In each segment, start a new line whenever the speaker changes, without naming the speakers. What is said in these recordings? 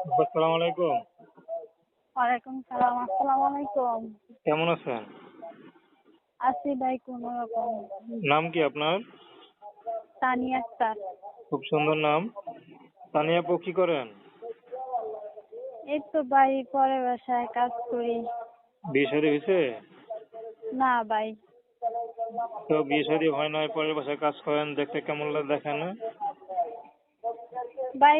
আসসালামু আলাইকুম।
ওয়ালাইকুম সালাম আসসালামু আলাইকুম।
কেমন আছেন?
আছি ভাই কোন রকম।
নাম কি আপনার?
তানিয়া আক্তার।
খুব সুন্দর নাম। তানিয়া আপু কি করেন?
এই তো ভাই পরে বাসায় কাজ করি।
বিয়ে শাদী হয়েছে?
না ভাই।
তো বিয়ে শাদী হয় নাই পরের বাসায় কাজ করেন দেখতে কেমন লাগে দেখেন? না
ভাই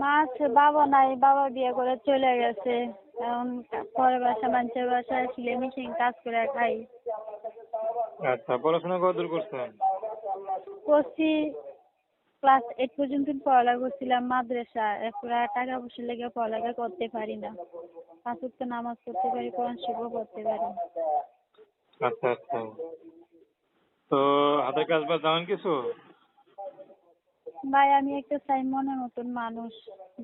মা আছে বাবা নাই বাবা বিয়ে করে চলে গেছে। এখন পরে বাসা মানুষের বাসায় সিলে মেশিন কাজ করে খাই।
আচ্ছা পড়াশোনা কতদূর করছেন?
করছি ক্লাস এইট পর্যন্ত পড়ালেখা করছিলাম মাদ্রাসা। এরপর টাকা পয়সা লেগে পড়ালেখা করতে পারি না। পাঁচ ওয়াক্ত নামাজ পড়তে পারি কোরআন শরীফও পড়তে পারি।
আচ্ছা আচ্ছা। তো হাতের কাজ বাজ জানেন কিছু?
ভাই আমি একটা চাই মনের মতন মানুষ।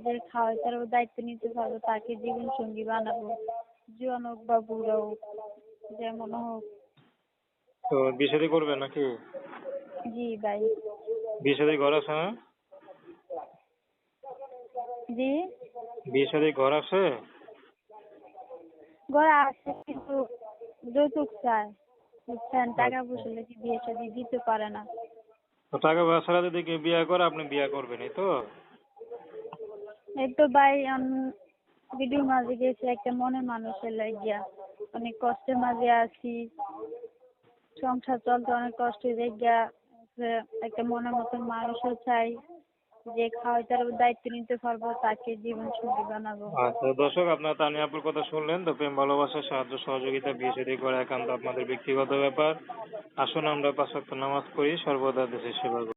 যে খাওয়াই তার দায়িত্ব নিতে পারব তাকে জীবন সঙ্গী বানাবো। জোয়ান হোক বা বুড়ো হোক যেমন হোক।
তো বিয়ে শাদী করবেন নাকি?
জি ভাই।
বিয়ে শাদী ঘর আছে না?
জি?
বিয়ে শাদী ঘর আছে?
ঘরে আসে কিন্তু যৌতুক চায়। বুঝছেন? টাকা পয়সা লেগে বিয়ে শাদী দিতে পারে না।
তো টাকা পয়সা যদি কেউ বিয়ে করে, আপনি বিয়ে করবেন, এই তো?
এই তো ভাই ভিডিও মাঝে গেছি, একটা মনের মানুষের লাগিয়া। অনেক কষ্টের মাঝে আছি। সংসার চলতে অনেক কষ্ট লাগিয়া। একটা মনের মতন মানুষও চাই। যে খাওয়াই দায়িত্ব নিতে পারব, তাকে জীবন সঙ্গী বানাবো।
আচ্ছা দর্শক, আপনারা তানিয়া আপুর কথা শুনলেন। তো প্রেম ভালোবাসা সাহায্য, সহযোগিতা, বিয়ে শাদী করা একান্ত আপনাদের ব্যক্তিগত ব্যাপার। আসুন আমরা পাঁচ নামাজ পড়ি, সর্বদা দেশের সেবা